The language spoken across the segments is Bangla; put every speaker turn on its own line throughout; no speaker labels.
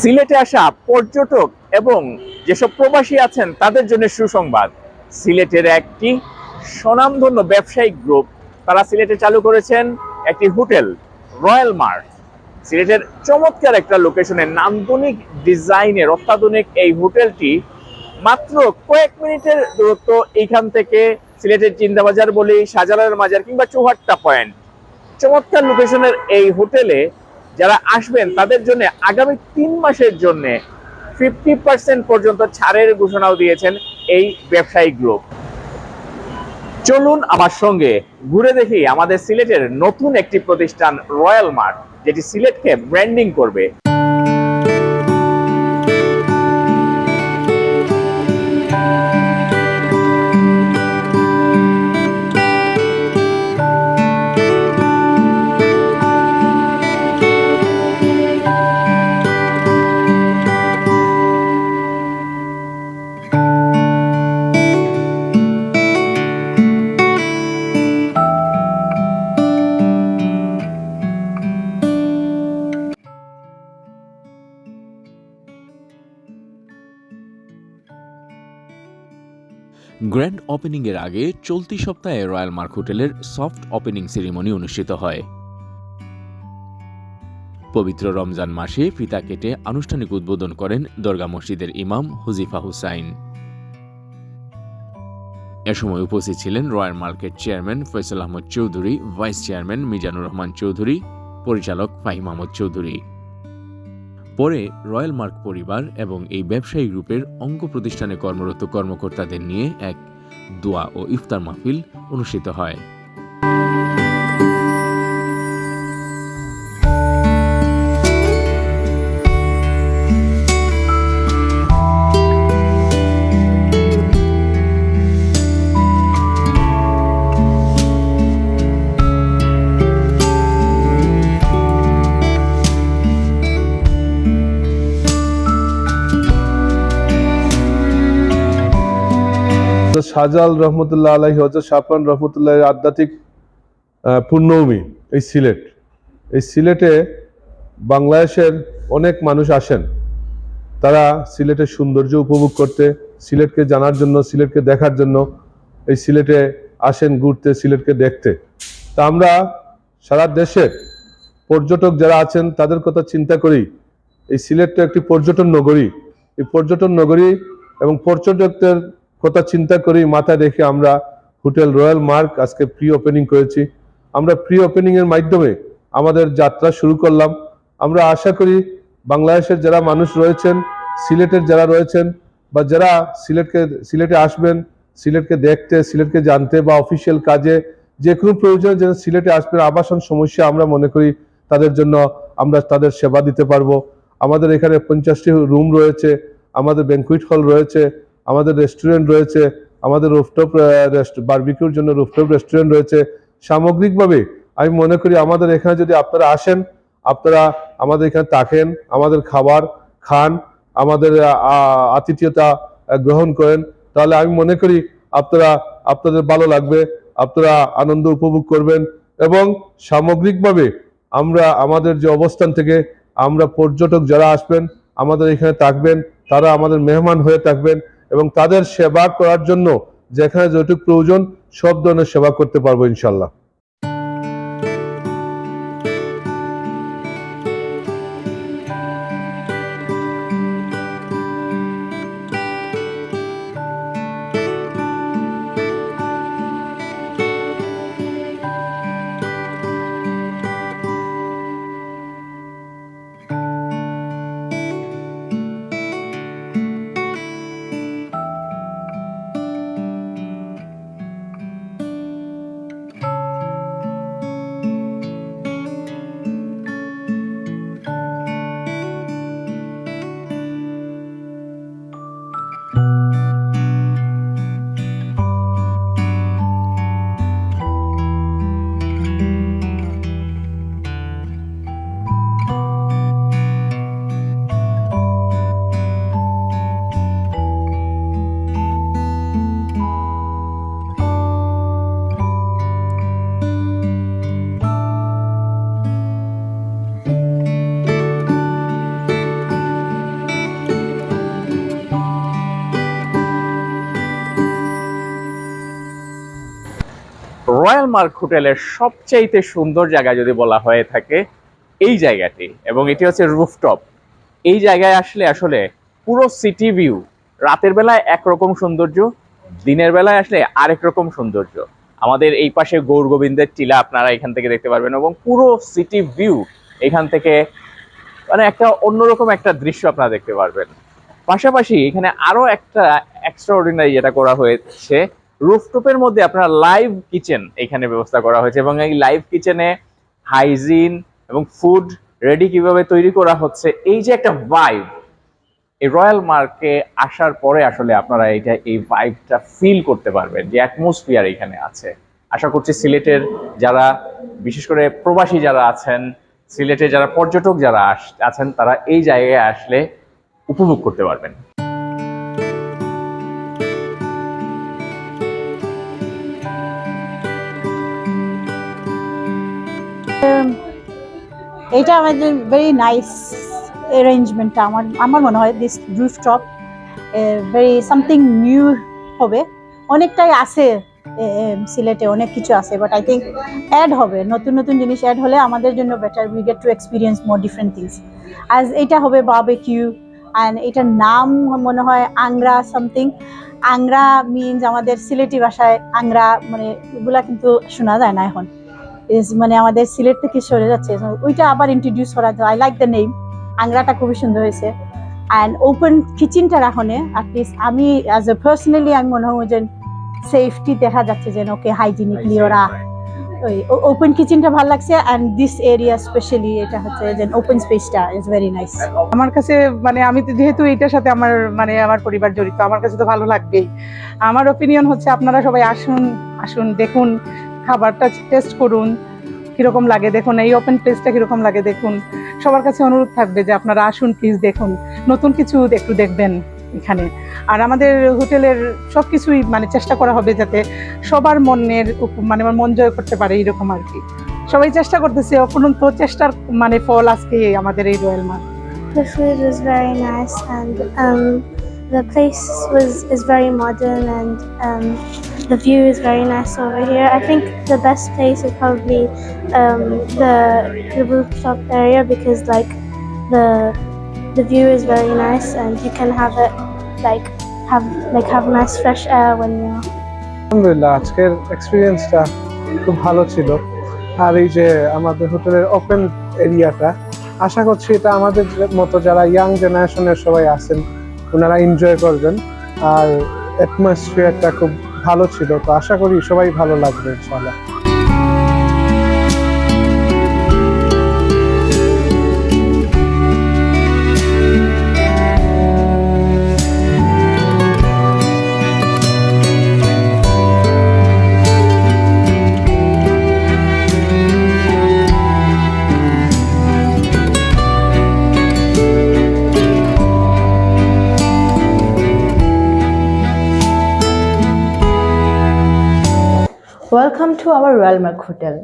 সিলেটে আসা পর্যটক এবং যেসব প্রবাসী আছেন তাদের জন্য সুসংবাদ সিলেটের একটি স্বনামধন্য ব্যবসায়িক গ্রুপ তারা সিলেটে চালু করেছেন একটি হোটেল রয়্যাল মার্ট সিলেটের চমৎকার একটা লোকেশনে নান্দনিক ডিজাইনের অত্যাধুনিক এই হোটেলটি মাত্র কয়েক মিনিটের দূরত্ব এইখান থেকে সিলেটের চিন্তাবাজার বলি শাহজালালের মাজার কিংবা চৌহাট্টা পয়েন্ট চমৎকার লোকেশনের এই হোটেলে যারা আসবেন তাদের জন্য আগামী তিন মাসের জন্য ফিফটি পার্সেন্ট পর্যন্ত ছাড়ের ঘোষণাও দিয়েছেন এই ব্যবসায়ী গ্রুপ চলুন আমার সঙ্গে ঘুরে দেখি আমাদের সিলেটের নতুন একটি প্রতিষ্ঠান রয়্যাল মার্ট যেটি সিলেটকে ব্র্যান্ডিং করবে
গ্র্যান্ড ওপেনিংয়ের আগে চলতি সপ্তাহে রয়্যাল মার্ক হোটেলের সফট ওপেনিং সেরিমনি অনুষ্ঠিত হয় পবিত্র রমজান মাসে ফিতা কেটে আনুষ্ঠানিক উদ্বোধন করেন দরগা মসজিদের ইমাম হুজিফা হুসাইন এ সময় উপস্থিত ছিলেন Royal Market chairman Faisal Ahmad Chowdhury vice chairman Mizanur Rahman Chowdhury পরিচালক ফাহিম আহমদ চৌধুরী পরে রয়্যাল মার্ক পরিবার এবং এই ব্যবসায়ী গ্রুপের অঙ্গ প্রতিষ্ঠানে কর্মরত কর্মকর্তাদের নিয়ে এক দোয়া ও ইফতার মাহফিল অনুষ্ঠিত হয়
শাহজাল রহমতুল্লাহ আলহী হজরত সাফান রহমতুল্লাহ আধ্যাত্মিক পূর্ণভূমি এই সিলেট এই সিলেটে বাংলাদেশের অনেক মানুষ আসেন তারা সিলেটের সৌন্দর্য উপভোগ করতে সিলেটকে জানার জন্য সিলেটকে দেখার জন্য এই সিলেটে আসেন ঘুরতে সিলেটকে দেখতে তা আমরা সারা দেশের পর্যটক যারা আছেন তাদের কথা চিন্তা করি এই সিলেট তো একটি পর্যটন নগরী এই পর্যটন নগরী এবং পর্যটকদের কথা চিন্তা করি মাথায় রেখে আমরা হোটেল রয়্যাল মার্ক আজকে প্রি ওপেনিং করেছি আমরা প্রি ওপেনিং এর মাধ্যমে আমাদের যাত্রা শুরু করলাম আমরা আশা করি বাংলাদেশের যারা মানুষ রয়েছেন সিলেটের যারা রয়েছেন বা যারা সিলেটকে সিলেটে আসবেন সিলেটকে দেখতে সিলেটকে জানতে বা অফিসিয়াল কাজে যে কোনো প্রয়োজনে যেন সিলেটে আসবেন আবাসন সমস্যা আমরা মনে করি তাদের জন্য আমরা তাদের সেবা দিতে পারবো আমাদের এখানে পঞ্চাশটি রুম রয়েছে আমাদের ব্যাঙ্কুইট হল রয়েছে আমাদের রেস্টুরেন্ট রয়েছে আমাদের রুফটপ বার্বিকিউর জন্য রুফটপ রেস্টুরেন্ট রয়েছে সামগ্রিকভাবে আমি মনে করি আমাদের এখানে যদি আপনারা আসেন আপনারা আমাদের এখানে থাকেন আমাদের খাবার খান আমাদের আতিথ্যতা গ্রহণ করেন তাহলে আমি মনে করি আপনারা আপনাদের ভালো লাগবে আপনারা আনন্দ উপভোগ করবেন এবং সামগ্রিকভাবে আমরা আমাদের যে অবস্থান থেকে আমরা পর্যটক যারা আসবেন আমাদের এখানে থাকবেন তারা আমাদের মেহমান হয়ে থাকবেন এবং তাদের সেবা করার জন্য যেখানে যতটুকু প্রয়োজন সব ধরনের সেবা করতে পারবো ইনশাল্লাহ
হলমার্ক হোটেলের সবচাইতে সুন্দর জায়গা যদি বলা হয়ে থাকে এই জায়গাটি এবং এটি হচ্ছে রুফটপ এই জায়গায় আসলে আসলে পুরো সিটি ভিউ রাতের বেলায় একরকম সৌন্দর্য দিনের বেলায় আসলে আরেক রকম সৌন্দর্য আমাদের এই পাশে গৌর গোবিন্দের টিলা আপনারা এখান থেকে দেখতে পারবেন এবং পুরো সিটি ভিউ এখান থেকে মানে একটা অন্যরকম একটা দৃশ্য আপনারা দেখতে পারবেন পাশাপাশি এখানে আরও একটা অর্ডিনারি যেটা করা হয়েছে রুফটপের মধ্যে আপনার লাইভ কিচেন এখানে ব্যবস্থা করা হয়েছে এবং এই লাইভ কিচেনে হাইজিন এবং ফুড রেডি কিভাবে তৈরি করা হচ্ছে এই যে একটা ভাইব এই রয়্যাল মার্কে আসার পরে আসলে আপনারা এটা এই ভাইবটা ফিল করতে পারবেন যে অ্যাটমসফিয়ার এখানে আছে আশা করছি সিলেটের যারা বিশেষ করে প্রবাসী যারা আছেন সিলেটে যারা পর্যটক যারা আছেন তারা এই জায়গায় আসলে উপভোগ করতে পারবেন Um,
এটা আমাদের ভেরি নাইস অ্যারেঞ্জমেন্টটা আমার আমার মনে হয় this rooftop very something new হবে অনেকটাই আছে সিলেটে অনেক কিছু আছে বাট আই থিঙ্ক অ্যাড হবে নতুন নতুন জিনিস অ্যাড হলে আমাদের জন্য better we get to experience more different things as এটা হবে বাবে কিউ অ্যান্ড এটার নাম মনে হয় আংরা সামথিং আংরা মিনস আমাদের সিলেটি ভাষায় আংরা মানে এগুলা কিন্তু শোনা যায় না এখন মানে আমাদের সিলেট থেকে সরে যাচ্ছে ওইটা আবার ইন্ট্রোডিউস করা যায় আই লাইক দ্য নেম আংরাটা খুবই সুন্দর হয়েছে অ্যান্ড ওপেন কিচেনটা রাখনে অ্যাটলিস্ট আমি অ্যাজ এ পার্সোনালি আমি মনে হয় যে সেফটি দেখা যাচ্ছে যেন ওকে হাইজিনিকলি ওরা ওই ওপেন কিচেনটা ভালো লাগছে অ্যান্ড দিস এরিয়া স্পেশালি এটা হচ্ছে যে ওপেন স্পেসটা ইজ ভেরি নাইস
আমার কাছে মানে আমি তো যেহেতু এটার সাথে আমার মানে আমার পরিবার জড়িত আমার কাছে তো ভালো লাগবেই আমার ওপিনিয়ন হচ্ছে আপনারা সবাই আসুন আসুন দেখুন খাবারটা টেস্ট করুন কীরকম লাগে দেখুন এই ওপেন প্লেসটা কীরকম লাগে দেখুন সবার কাছে অনুরোধ থাকবে যে আপনারা আসুন প্লিজ দেখুন নতুন কিছু একটু দেখবেন এখানে আর আমাদের হোটেলের সব কিছুই মানে চেষ্টা করা হবে যাতে সবার মনের মানে মন জয় করতে পারে এরকম আর কি সবাই চেষ্টা করতেছে অপরন্ত চেষ্টার মানে ফল আজকে আমাদের এই Royal Mark
The food was very nice and um, The place was is very modern and um, the view is very nice over here. I think the best place is probably um, the the rooftop area because like the the view is very nice and you can have it like have like have nice fresh air when you're.
আলহামদুলিল্লাহ আজকের এক্সপিরিয়েন্সটা খুব ভালো ছিল আর এই যে আমাদের হোটেলের ওপেন এরিয়াটা আশা করছি এটা আমাদের মতো যারা ইয়াং জেনারেশনের সবাই আছেন ওনারা এনজয় করবেন আর অ্যাটমসফিয়ারটা খুব ভালো ছিল তো আশা করি সবাই ভালো লাগবে ইনশাল্লাহ
welcome to our Royal Mark hotel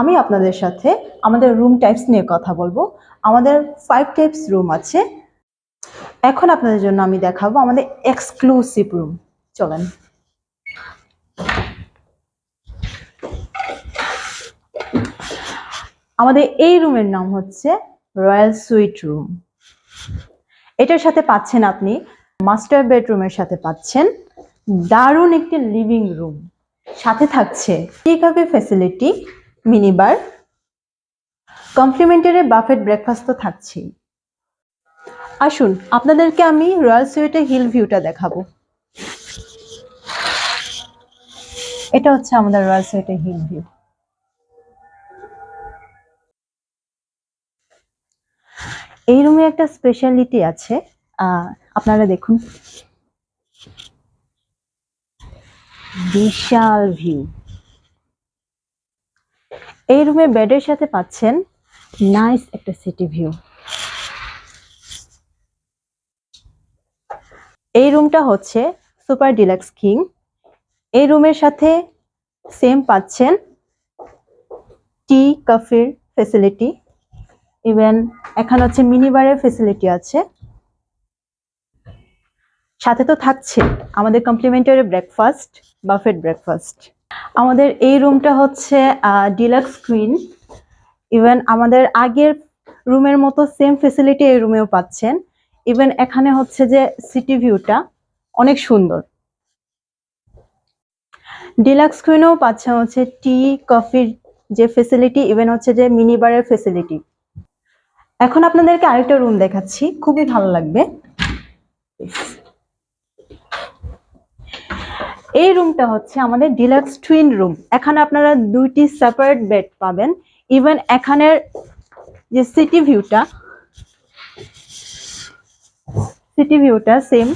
আমি আপনাদের সাথে আমাদের রুম টাইপস নিয়ে কথা বলবো আমাদের ফাইভ টাইপস রুম আছে এখন আপনাদের জন্য আমি দেখাবো আমাদের এক্সক্লুসিভ রুম চলেন আমাদের এই রুমের নাম হচ্ছে রয়্যাল সুইট রুম এটার সাথে পাচ্ছেন আপনি মাস্টার বেডরুমের সাথে পাচ্ছেন দারুণ একটি লিভিং রুম সাথে থাকছে টেকআপে facility minibar complimentary buffet breakfast তো থাকছেই আসুন আপনাদেরকে আমি রয়্যাল সুইটে হিল ভিউটা দেখাবো এটা হচ্ছে আমাদের রয়্যাল সুইটের হিল ভিউ এই রুমে একটা স্পেশালিটি আছে আপনারা দেখুন বিশাল ভিউ এই রুমে বেডের সাথে পাচ্ছেন নাইস একটা সিটি ভিউ এই রুমটা হচ্ছে সুপার ডিলাক্স কিং এই রুমের সাথে সেম পাচ্ছেন টি কফির ফেসিলিটি ইভেন এখানে হচ্ছে মিনিবারের ফেসিলিটি আছে সাথে তো থাকছে আমাদের কমপ্লিমেন্টারি ব্রেকফাস্ট বাফেট ব্রেকফাস্ট আমাদের এই রুমটা হচ্ছে ডিলাক্স স্ক্রিন ইভেন আমাদের আগের রুমের মতো সেম ফেসিলিটি এই রুমেও পাচ্ছেন ইভেন এখানে হচ্ছে যে সিটি ভিউটা অনেক সুন্দর ডিলাক্স স্ক্রিনেও পাচ্ছেন হচ্ছে টি কফির যে ফেসিলিটি ইভেন হচ্ছে যে মিনি বারের ফেসিলিটি এখন আপনাদেরকে আরেকটা রুম দেখাচ্ছি খুবই ভালো লাগবে এই রুমটা হচ্ছে আমাদের ডিলাক্স টুইন রুম এখানে আপনারা দুইটি সেপারেট বেড পাবেন ইভেন এখানের যে সিটি ভিউটা সিটি ভিউটা সেম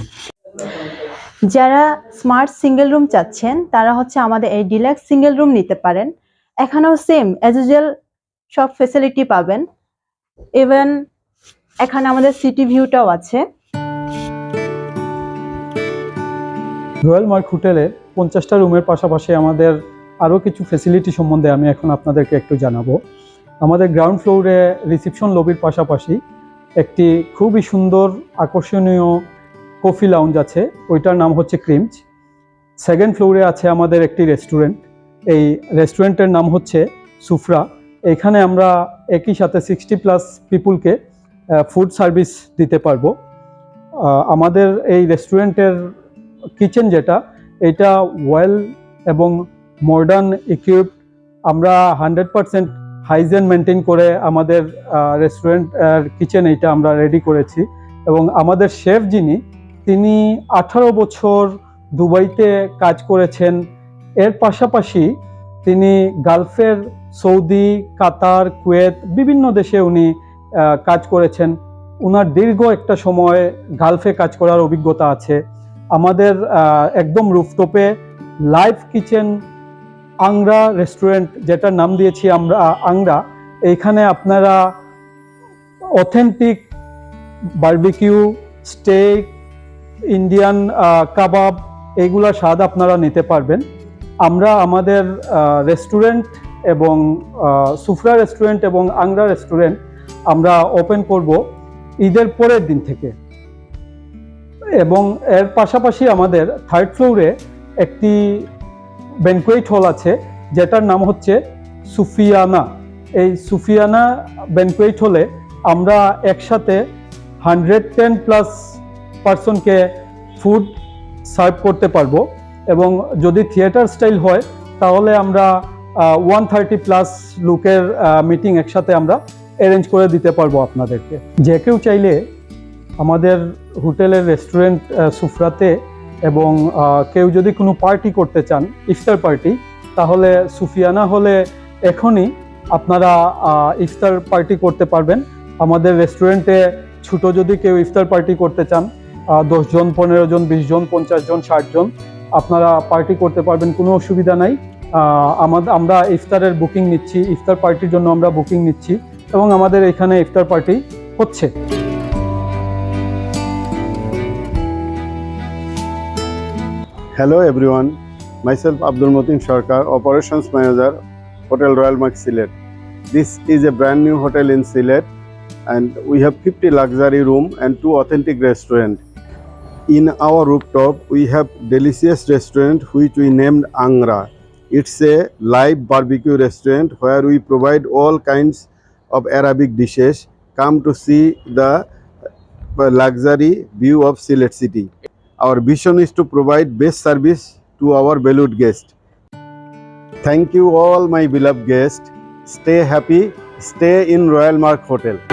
যারা স্মার্ট সিঙ্গেল রুম চাচ্ছেন তারা হচ্ছে আমাদের এই ডিলাক্স সিঙ্গেল রুম নিতে পারেন এখানেও সেম এজ ইউজুয়াল সব ফেসিলিটি পাবেন ইভেন এখানে আমাদের সিটি ভিউটাও আছে
রয়্যাল মার্ক হোটেলে পঞ্চাশটা রুমের পাশাপাশি আমাদের আরও কিছু ফেসিলিটি সম্বন্ধে আমি এখন আপনাদেরকে একটু জানাবো আমাদের গ্রাউন্ড ফ্লোরে রিসেপশন লবির পাশাপাশি একটি খুবই সুন্দর আকর্ষণীয় কফি লাউঞ্জ আছে ওইটার নাম হচ্ছে ক্রিমচ সেকেন্ড ফ্লোরে আছে আমাদের একটি রেস্টুরেন্ট এই রেস্টুরেন্টের নাম হচ্ছে সুফরা এখানে আমরা একই সাথে সিক্সটি প্লাস পিপুলকে ফুড সার্ভিস দিতে পারবো আমাদের এই রেস্টুরেন্টের কিচেন যেটা এটা ওয়েল এবং মডার্ন ইকুইপ আমরা হান্ড্রেড পারসেন্ট হাইজেন মেনটেন করে আমাদের রেস্টুরেন্ট কিচেন এটা আমরা রেডি করেছি এবং আমাদের শেফ যিনি তিনি আঠারো বছর দুবাইতে কাজ করেছেন এর পাশাপাশি তিনি গালফের সৌদি কাতার কুয়েত বিভিন্ন দেশে উনি কাজ করেছেন ওনার দীর্ঘ একটা সময় গালফে কাজ করার অভিজ্ঞতা আছে আমাদের একদম রুফটপে লাইভ কিচেন আংরা রেস্টুরেন্ট যেটার নাম দিয়েছি আমরা আংরা এইখানে আপনারা authentic barbecue steak Indian kebab এইগুলোর স্বাদ আপনারা নিতে পারবেন আমরা আমাদের রেস্টুরেন্ট এবং সুফরা রেস্টুরেন্ট এবং আংরা রেস্টুরেন্ট আমরা ওপেন করব ঈদের পরের দিন থেকে এবং এর পাশাপাশি আমাদের থার্ড ফ্লোরে একটি ব্যাঙ্কুয়েট হল আছে যেটার নাম হচ্ছে সুফিয়ানা এই সুফিয়ানা ব্যাঙ্কুয়েট হলে আমরা একসাথে হান্ড্রেড টেন প্লাস পার্সনকে ফুড সার্ভ করতে পারবো এবং যদি থিয়েটার স্টাইল হয় তাহলে আমরা ওয়ান থার্টি প্লাস লোকের মিটিং একসাথে আমরা অ্যারেঞ্জ করে দিতে পারবো আপনাদেরকে যে কেউ চাইলে আমাদের হোটেলের রেস্টুরেন্ট সুফরাতে এবং কেউ যদি কোনো পার্টি করতে চান ইফতার পার্টি তাহলে সুফিয়ানা হলে এখনই আপনারা ইফতার পার্টি করতে পারবেন আমাদের রেস্টুরেন্টে ছোট যদি কেউ ইফতার পার্টি করতে চান দশজন পনেরো জন বিশ জন পঞ্চাশ জন ষাট জন আপনারা পার্টি করতে পারবেন কোনো অসুবিধা নাই আমাদের আমরা ইফতারের বুকিং নিচ্ছি ইফতার পার্টির জন্য আমরা বুকিং নিচ্ছি এবং আমাদের এখানে ইফতার পার্টি হচ্ছে
Hello everyone, myself Abdul Motin Sarkar, Operations Manager, Hotel Royal Mark Sylhet. This is a brand new hotel in Sylhet and we have 50 luxury rooms and 2 authentic restaurants. In our rooftop, we have delicious restaurant which we named Angra. It's a live barbecue restaurant where we provide all kinds of Arabic dishes. Come to see the uh, luxury view of Sylhet city. Our vision is to provide best service to our valued guests. Thank you all my beloved guests. Stay happy, stay in Royal Mark Hotel.